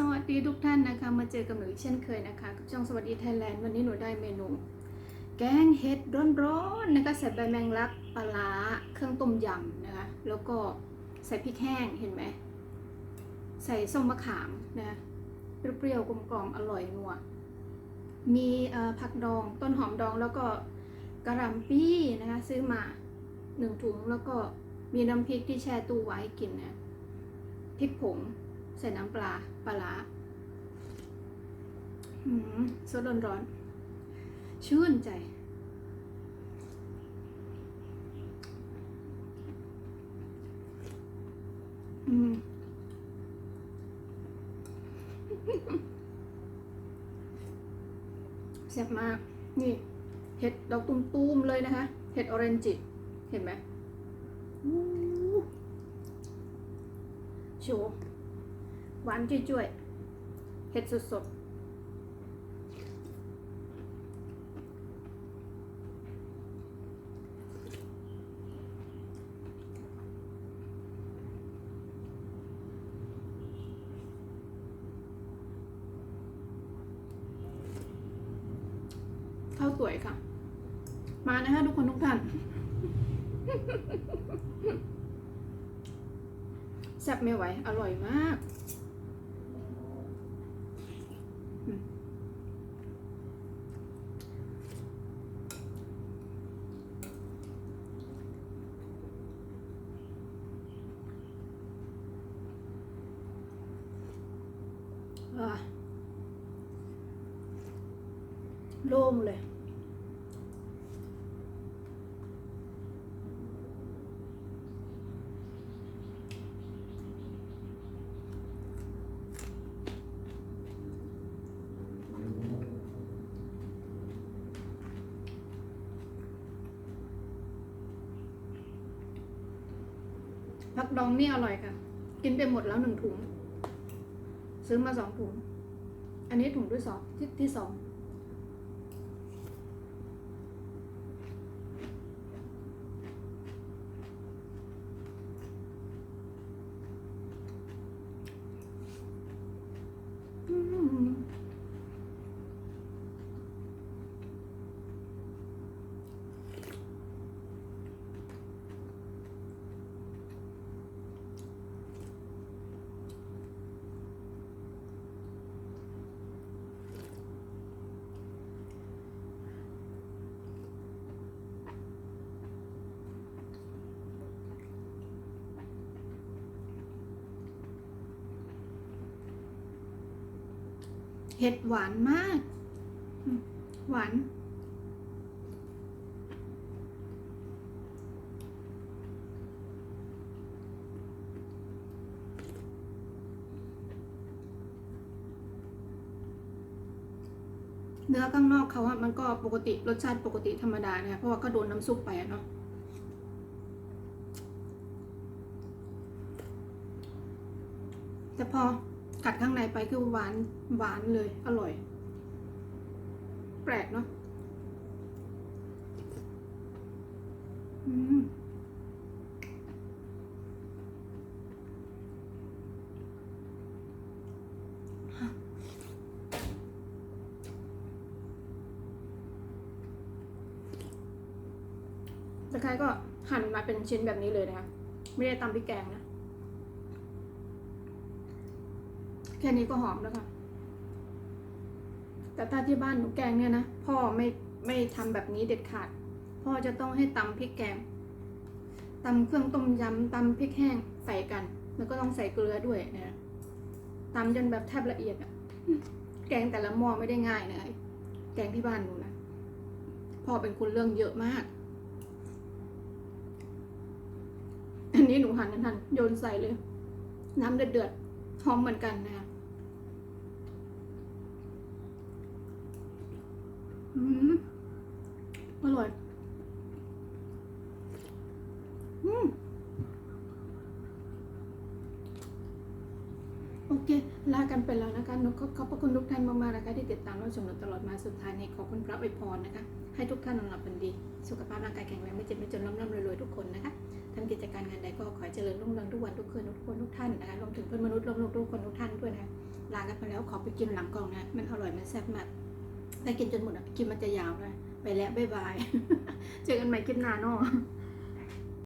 สวัสดีทุกท่านนะคะ มาเจอกับหนูอีกเช่นเคยนะคะกับช่องสวัสดีไทยแลนด์วันนี้หนูได้เมนู แกงเห็ดร้อนๆนะคะใส่ใบแมงลักปลาร้าเครื่องต้มยำนะคะ แล้วก็ใส่พริกแห้งเห็นไหมใส่ส้มมะขามนะเปรี้ยวๆกลมๆอร่อยนัวมีผักดองต้นหอมดองแล้วก็กระหล่ำปี้นะคะซื้อมาหนึ่งถุงแล้วก็มีน้ำพริกที่แช่ตู้ไว้กินนะพริกผง ใส่น้ำปลาปลาร้าหืมสดร้อนๆชื่นใจ อืมแซ่บมาก นี่ เห็ดดอกตุ้มๆเลยนะคะ เห็ดออเรนจิ เห็นไหมอู้โชว์ หวานจุ้ยๆเห็ดสดๆข้าวสวยค่ะ มานะคะทุกคนทุกท่านแซ่บไม่ไหว อร่อยมาก โล่งเลย ผักดองนี่อร่อยค่ะ กินไปหมดแล้วหนึ่งถุง ซื้อมาสองถุง อันนี้ถุงที่สองที่ที่สอง อืม เห็ดหวานมาก หวาน เนื้อข้างนอกเขาอะมันก็ปกติรสชาติปกติธรรมดานะคะเพราะว่าก็โดนน้ำซุปไปอะเนาะแต่พอ กัดข้างในไปคือหวานหวานเลย อร่อย แปลกเนาะอืมตะไคร้ก็หั่นมาเป็นชิ้นแบบนี้เลยนะคะ ไม่ได้ตำพริกแกงนะ แค่นี้ก็หอมแล้วค่ะ แต่ถ้าที่บ้านหนูแกงเนี่ยนะ พ่อไม่ไม่ทำแบบนี้เด็ดขาด พ่อจะต้องให้ตำพริกแกงตำเครื่องต้มยำตำพริกแห้งใส่กัน แล้วก็ต้องใส่เกลือด้วยนะตำจนแบบแทบละเอียดอะแกงแต่ละหม้อไม่ได้ง่ายนะแกงที่บ้านหนูนะพ่อเป็นคนเรื่องเยอะมาก อันนี้หนูหั่นหั่นโยนใส่เลย น้ำเดือดๆหอมเหมือนกันนะคะ อืมอร่อยอืมโอเค ลากันไปแล้วนะคะนูก็ขอบพระคุณทุกท่านมากๆนะคะที่ติดตามรับชมตลอดมาสุดท้ายนี้ขอบคุณพระอวยพรนะคะ ให้ทุกท่านนอนหลับเป็นดี สุขภาพร่างกายแข็งแรงไม่เจ็บไม่จนร่ำร่ำรวยๆทุกคนนะคะทำกิจการงานใดก็ขอให้เจริญรุ่งเรืองทุกวันทุกคืนทุกคนทุกท่านนะคะรวมถึงเพื่อนมนุษย์รวมทุกคนทุกท่านด้วยนะคะลากันไปแล้วขอไปกินหลังกองนะมันอร่อยมันแซ่บมาก ถ้ากินจนหมดอะกินมันจะยาวเลยไปแล้วบ๊ายบาย เจอกันใหม่คลิปหน้าเนาะ